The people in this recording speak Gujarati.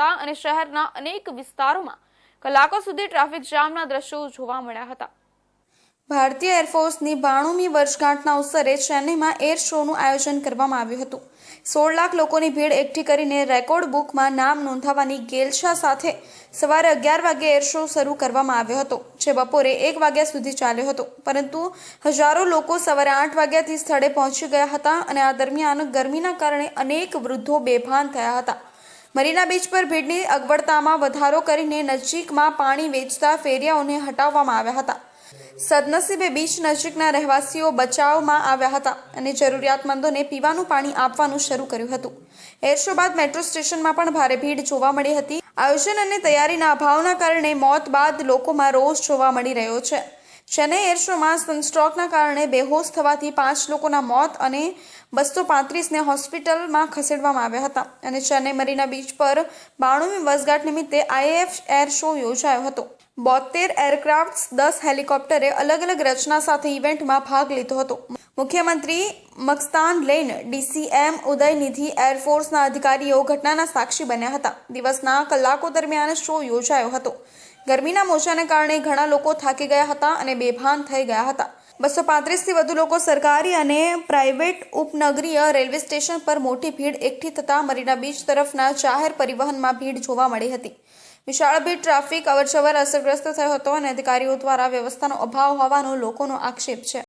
હતા અને શહેરના અનેક વિસ્તારોમાં કલાકો સુધી ટ્રાફિક જામના દ્રશ્યો જોવા મળ્યા હતા. ભારતીય એરફોર્સની બાણુમી વર્ષગાંઠના અવસરે ચેન્નઈમાં એર શોનું આયોજન કરવામાં આવ્યું હતું. સોળ લાખ લોકોની ભીડ એકઠી કરીને રેકોર્ડ બુકમાં નામ નોંધાવવાની ગેલછા સાથે સવારે અગિયાર વાગે એર શો શરૂ કરવામાં આવ્યો હતો, જે બપોરે એક વાગ્યા સુધી ચાલ્યો હતો. પરંતુ હજારો લોકો સવારે આઠ વાગ્યાથી સ્થળે પહોંચી ગયા હતા અને આ દરમિયાન ગરમીના કારણે અનેક વૃદ્ધો બેભાન થયા હતા. મરીના બીચ પર ભીડની અગવડતામાં વધારો કરીને નજીકમાં પાણી વેચતા ફેરિયાઓને હટાવવામાં આવ્યા હતા. સદનસીબે બીચ નજીકના રહેવાસીઓ બચાવમાં આવ્યા હતા અને જરૂરિયાતમંદોને પીવાનું પાણી આપવાનું શરૂ કર્યું હતું. એર શો બાદ મેટ્રો સ્ટેશનમાં પણ ભારે ભીડ જોવા મળી હતી. આયોજન અને તૈયારીના અભાવના કારણે મોત બાદ લોકોમાં રોષ જોવા મળી રહ્યો છે. ચેન્નઈ એર શોમાં સનસ્ટ્રોકના કારણે બેહોશ થવાથી પાંચ લોકોના મોત અને બસો પાંત્રીસને હોસ્પિટલમાં ખસેડવામાં આવ્યા હતા. અને ચેન્નઈ મરીના બીચ પર બાણુમી વસગાટ નિમિત્તે આઈએફ એર શો યોજાયો હતો. બોતેર એરક્રાફ્ટ દસ હેલિકોપ્ટરે અલગ અલગ રચના સાથે ઇવેન્ટમાં ભાગ લીધો હતો. મુખ્યમંત્રી મકસ્તાન લેન, ડીસીએમ ઉદયનિધિ એરફોર્સના અધિકારીઓ ઘટનાના સાક્ષી બન્યા હતા. દિવસના કલાકો દરમિયાન શો યોજાયો હતો. ગરમીના મોજાને કારણે ઘણા લોકો થાકી ગયા હતા અને બેભાન થઈ ગયા હતા. બસો પાંત્રીસથી વધુ લોકો સરકારી અને પ્રાઇવેટ ઉપનગરીય રેલવે સ્ટેશન પર મોટી ભીડ એકઠી થતાં મરીના બીચ તરફના જાહેર પરિવહનમાં ભીડ જોવા મળી હતી. વિશાળ ભીડ ટ્રાફિક અવરજવર અસરગ્રસ્ત થયો હતો અને અધિકારીઓ દ્વારા વ્યવસ્થાનો અભાવ હોવાનો લોકોનો આક્ષેપ છે.